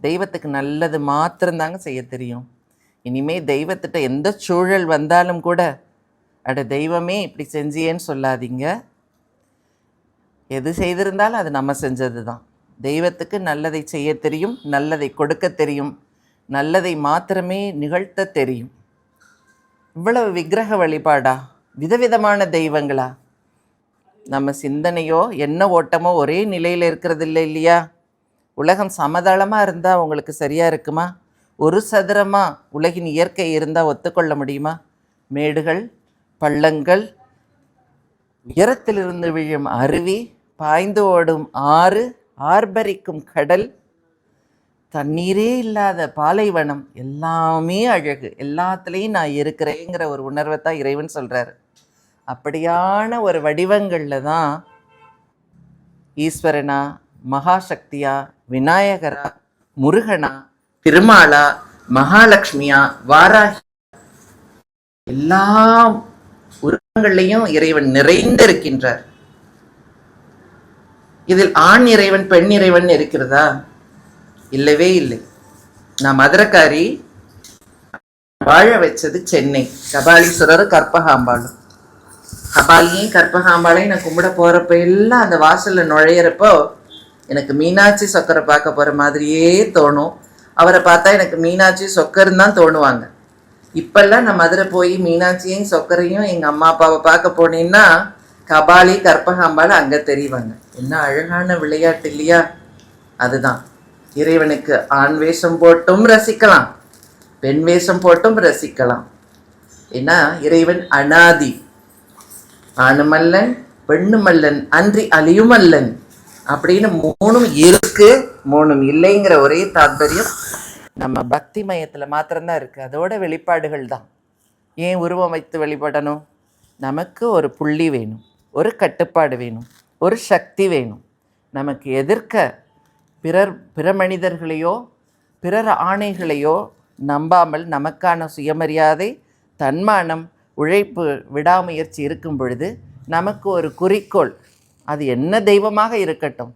தெய்வத்துக்கு நல்லது மாத்திரம்தாங்க செய்ய தெரியும். இனிமே தெய்வத்திட்ட எந்த சூழல் வந்தாலும் கூட அட தெய்வமே இப்படி செஞ்சியேன்னு சொல்லாதீங்க. எது செய்திருந்தாலும் அது நம்ம செஞ்சது தான் தெய்வத்துக்கு நல்லதை செய்ய தெரியும் நல்லதை கொடுக்க தெரியும் நல்லதை மாத்திரமே நிகழ்த்த தெரியும். இவ்வளவு விக்கிரக வழிபாடா? விதவிதமான தெய்வங்களா? நம்ம சிந்தனையோ என்ன ஓட்டமோ ஒரே நிலையில் இருக்கிறது இல்லை இல்லையா? உலகம் சமதளமாக இருந்தால் உங்களுக்கு சரியாக இருக்குமா? ஒரு சதுரமாக உலகின் இயற்கை இருந்தால் ஒத்துக்கொள்ள முடியுமா? மேடுகள் பள்ளங்கள் உயரத்திலிருந்து விழும் அருவி பாய்ந்து ஓடும் ஆறு ஆர்ப்பரிக்கும் கடல் தண்ணீரே இல்லாத பாலைவனம் எல்லாமே அழகு. எல்லாத்துலேயும் நான் இருக்கிறேங்கிற ஒரு உணர்வை தான் இறைவன் சொல்கிறாரு அப்படியான ஒரு வடிவங்களில் தான் ஈஸ்வரனா மகாசக்தியா விநாயகரா முருகனா திருமாலா மகாலட்சுமியா வாராகி. எல்லா உருவங்கள்லையும் இறைவன் நிறைந்திருக்கின்றார். இதில் ஆண் இறைவன் பெண் இறைவன் இருக்கிறதா? இல்லவே இல்லை. நான் மதுரக்காரி வாழ வச்சது சென்னை. கபாலீஸ்வரர் கற்பகாம்பாளும். கபாலியும் கற்பகாம்பாளையும் நான் கும்பிட போறப்ப எல்லாம் அந்த வாசல்ல நுழையிறப்போ எனக்கு மீனாட்சி சொக்கரை பார்க்க போகிற மாதிரியே தோணும். அவரை பார்த்தா எனக்கு மீனாட்சி சொக்கர்னு தான் தோணுவாங்க. இப்பெல்லாம் நான் மதுரை போய் மீனாட்சியும் சொக்கரையும் எங்கள் அம்மா அப்பாவை பார்க்க போனேன்னா கபாலி கற்பகாம்பாள் அங்கே தெரிவாங்க. என்ன அழகான விளையாட்டு இல்லையா? அதுதான். இறைவனுக்கு ஆண் வேஷம் போட்டும் ரசிக்கலாம் பெண் வேஷம் போட்டும் ரசிக்கலாம். ஏன்னா இறைவன் அனாதி. ஆணுமல்லன் பெண்ணுமல்லன் அன்றி அழியுமல்லன். அப்படின்னு மூணும் இருக்கு. மூணும் இல்லைங்கிற ஒரே தாத்பரியம் நம்ம பக்தி மயத்தில் மாத்திரம்தான் இருக்கு. அதோட வெளிப்பாடுகள் தான். ஏன் உருவம் வைத்து வழிபடணும் நமக்கு ஒரு புள்ளி வேணும். ஒரு கட்டுப்பாடு வேணும். ஒரு சக்தி வேணும். நமக்கு எதிர்க்க பிறர் பிற மனிதர்களையோ பிறர் ஆணைகளையோ நம்பாமல் நமக்கான சுயமரியாதை தன்மானம் உழைப்பு விடாமுயற்சி இருக்கும் பொழுது நமக்கு ஒரு குறிக்கோள் அது என்ன தெய்வமாக இருக்கட்டும்.